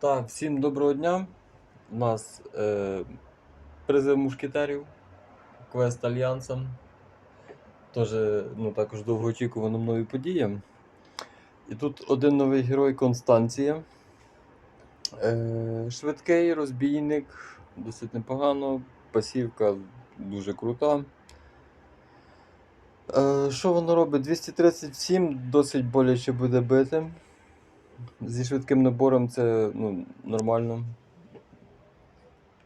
Так, всім доброго дня. У нас е, призив мушкетерів, квест Альянса. Тоже, ну, також довгоочікувана мною подія. І тут один новий герой Констанція. Е, швидкий розбійник, досить непогано. Пасівка дуже крута. Е, що воно робить? 237 досить боляче буде бити. Зі швидким набором це ну, нормально.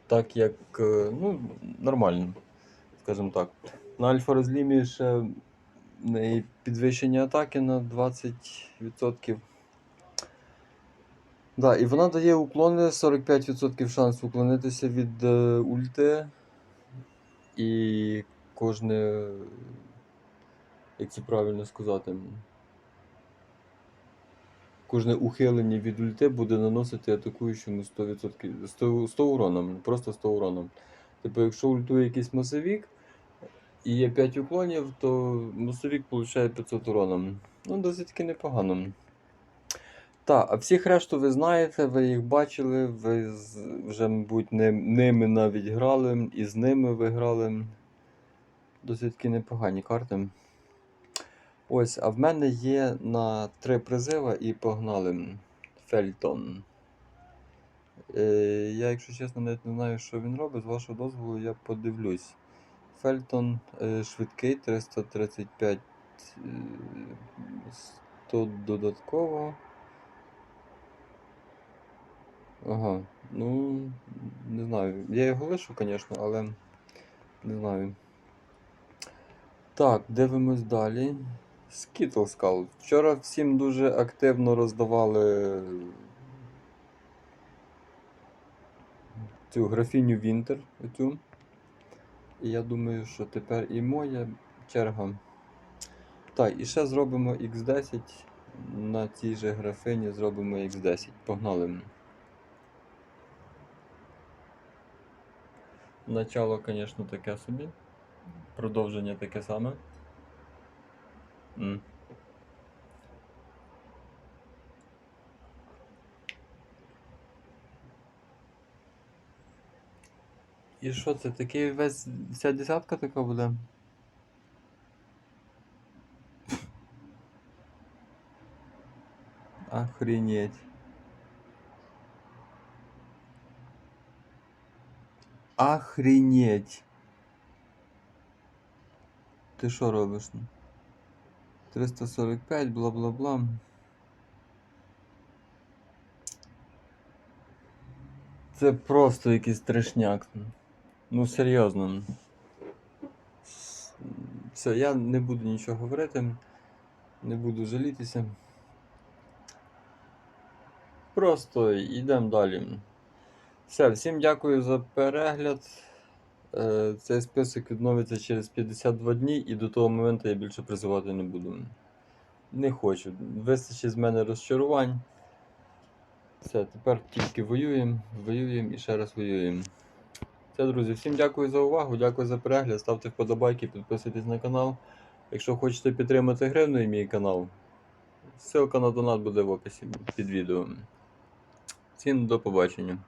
Так як. е, Ну, нормально, скажімо так. На альфа розлімі ще підвищення атаки на 20%. Да, і вона дає уклони 45% шансу уклонитися від е, ульти. І кожне. Як це правильно сказати? Кожне ухилення від ульти буде наносити атакуючому 100%, 100, 100 уроном, просто 100 уроном. Типу, якщо ультує якийсь масовік і є 5 уклонів, то масовік отримує 500 уроном. Ну, досить таки непогано. Так, а всіх решту ви знаєте, ви їх бачили, ви вже, мабуть, ними навіть грали, і з ними ви грали. Досить таки непогані карти. Ось, а в мене є на три призива і погнали. Фельтон. Е, я, якщо чесно, навіть не знаю, що він робить. З вашого дозволу я подивлюсь. Фельтон е, швидкий, 335 е, 100 додатково. Ага, ну, не знаю. Я його лишу, звісно, але не знаю. Так, дивимось далі. Skull. Вчора всім дуже активно роздавали цю графіню Вінтер. Оцю. І я думаю, що тепер і моя черга. Так, і ще зробимо X10. На цій же графині зробимо X10. Погнали. Начало, звісно, таке собі. Продовження таке саме. М. І що це? Такий весь вся десятка така буде? Охренеть. Охренеть. Ти що робиш? ну? 345, бла-бла-бла. Це просто якийсь трешняк. Ну, серйозно. Все, я не буду нічого говорити, не буду жалітися. Просто йдемо далі. Все, всім дякую за перегляд. Е, Цей список відновиться через 52 дні і до того моменту я більше призивати не буду. Не хочу. Вистачить з мене розчарувань. Все, тепер тільки воюємо, воюємо і ще раз воюємо. Все, друзі, всім дякую за увагу, дякую за перегляд. Ставте вподобайки, підписуйтесь на канал. Якщо хочете підтримати гривною мій канал, ссылка на донат буде в описі під відео. Всім до побачення.